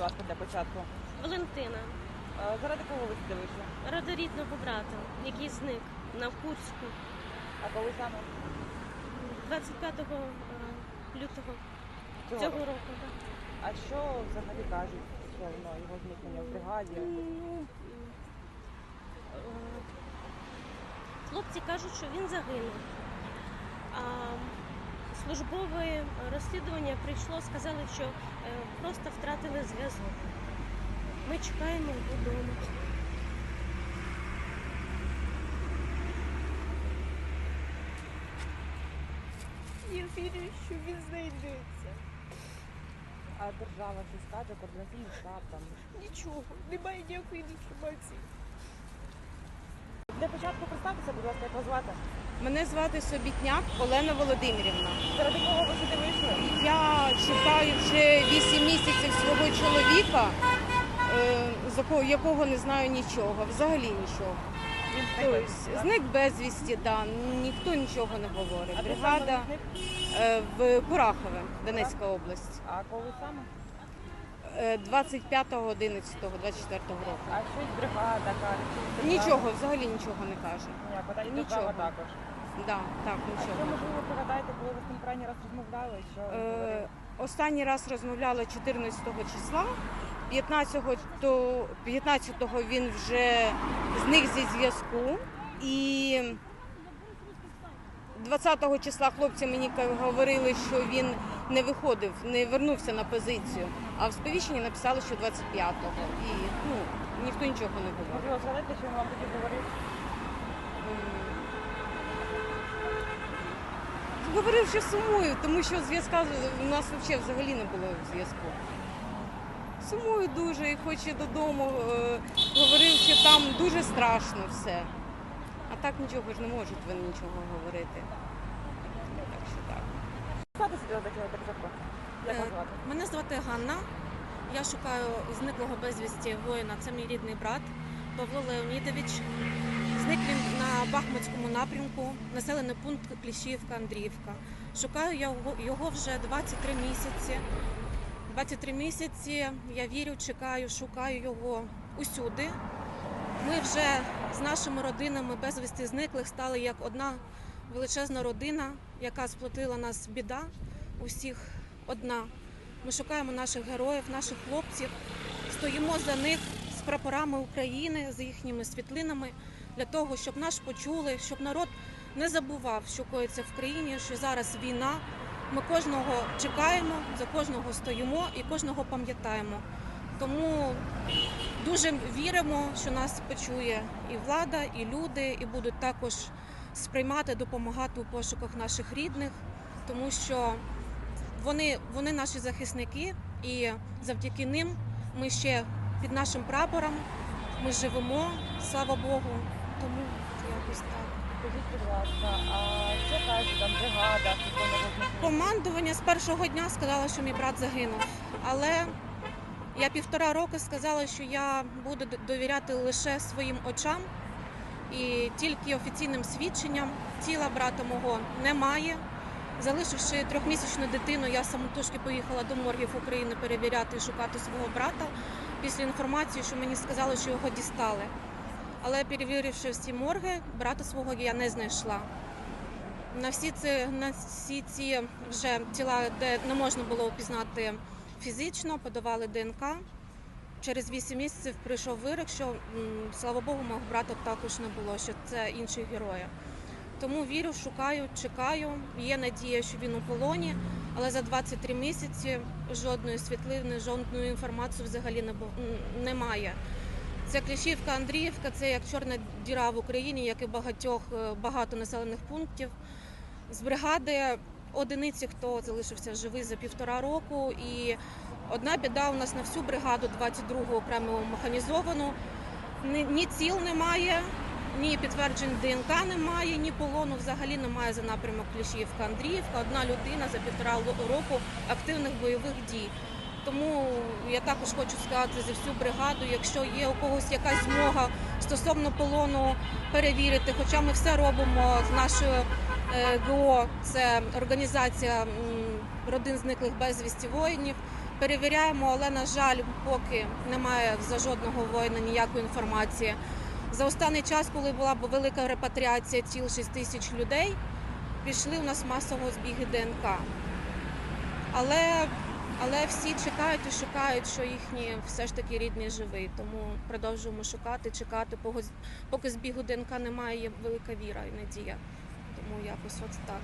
будь ласка, для початку. Валентина, Е, Заради кого ви сюди вийшли? ради рідного брата, який зник на Курську А коли саме? 25 е, лютого Цього цього року? року. так. А що взагалі кажуть стосовно його зникнення в бригаді? Ну, е, Хлопці кажуть, що він загинув. А службове розслідування прийшло, сказали, що е, просто втратили зв'язок. Ми чекаємо додому. Я вірю, що він знайдеться. А держава щось каже, координаційний штаб там. Нічого, немає ніякої інформації. Для початку представтеся, будь ласка, як вас звати? Мене звати Собітняк Олена Володимирівна. Заради кого ви сюди вийшли? Я шукаю вже 8 місяців свого чоловіка, е, якого не знаю нічого, взагалі нічого. Тобто, зник. безвісті, да, ніхто нічого не говорить. Бригада е, в Курахове, Донецька область, А коли саме? Е, 25.11.24 року. А щось бригада каже? Нічого, взагалі нічого не каже. Та Нічого. також. Да, так, А що, нічого. можливо, пригадаєте, коли ви з ним крайній раз розмовляли? Що Е? Останній раз розмовляла 14 числа. 15-го, то, 15-го він вже зник зі зв'язку. І 20-го числа хлопці мені ка- говорили, що він не виходив, не вернувся на позицію. А в сповіщенні написали, що 25-го. І ну, ніхто нічого не говорив. Можливо, згадайте, що він вам тоді говорив? Говорив, що сумую, тому що зв'язка у нас взагалі, взагалі не було зв'язку. Сумую дуже і хоче додому. Е, говорив, що там дуже страшно все. А так нічого ж не можуть вони нічого говорити. Так що так. Е? Мене звати Ганна. Я шукаю зниклого безвісті воїна. Це мій рідний брат Павло Леонідович. Зник він на Бахмутському напрямку, населений пункт Кліщівка, Андріївка. Шукаю його, вже 23 місяці. 23 місяці я вірю, чекаю, шукаю його усюди. Ми вже з нашими родинами безвісти зниклих стали як одна величезна родина, яка сплотила нас біда усіх одна. Ми шукаємо наших героїв, наших хлопців, стоїмо за них з прапорами України, з їхніми світлинами для того, щоб нас почули, щоб народ не забував, що коїться в країні, що зараз війна. Ми кожного чекаємо, за кожного стоїмо і кожного пам'ятаємо. Тому дуже віримо, що нас почує і влада, і люди, і будуть також сприймати, допомагати у пошуках наших рідних, тому що вони, вони наші захисники, і завдяки ним ми ще під нашим прапором ми живемо, слава Богу. Тому якось так. Скажіть, будь ласка, а що каже там бригада зникнення? Командування з першого дня сказало, що мій брат загинув. Але я півтора роки сказала, що я буду довіряти лише своїм очам. І тільки офіційним свідченням тіла брата мого немає. Залишивши трьохмісячну дитину, я самотужки поїхала до моргів України перевіряти і шукати свого брата після інформації, що мені сказали, що його дістали. Але перевіривши всі морги, брата свого я не знайшла. На всі ці, на всі ці вже тіла, де не можна було опізнати фізично, подавали ДНК. Через 8 місяців прийшов вирок, що слава Богу, мого брата також не було, що це інші герої. Тому вірю, шукаю, чекаю. Є надія, що він у полоні, але за 23 місяці жодної світлини, жодної інформації взагалі не немає. Це Кліщівка, Андріївка, це як чорна діра в Україні, як і багатьох е, багато населених пунктів. З бригади одиниці, хто залишився живий за півтора року. І одна біда у нас на всю бригаду 22-го окремо механізовану. Ні, ціл немає, ні підтверджень ДНК немає, ні полону взагалі немає за напрямок Кліщівка Андріївка. Одна людина за півтора року активних бойових дій. Тому я також хочу сказати за всю бригаду, якщо є у когось якась змога стосовно полону перевірити, хоча ми все робимо з нашою е, ГО, це організація родин зниклих безвісті воїнів. перевіряємо, але на жаль, поки немає за жодного воїна ніякої інформації. За останній час, коли була велика репатріація тіл 6 тисяч людей, пішли у нас масово збіги ДНК. Але, але всі чекають і шукають, що їхні все ж таки рідні живий. Тому продовжуємо шукати, чекати. Поки, збігу ДНК немає, є велика віра і надія. Тому якось от так.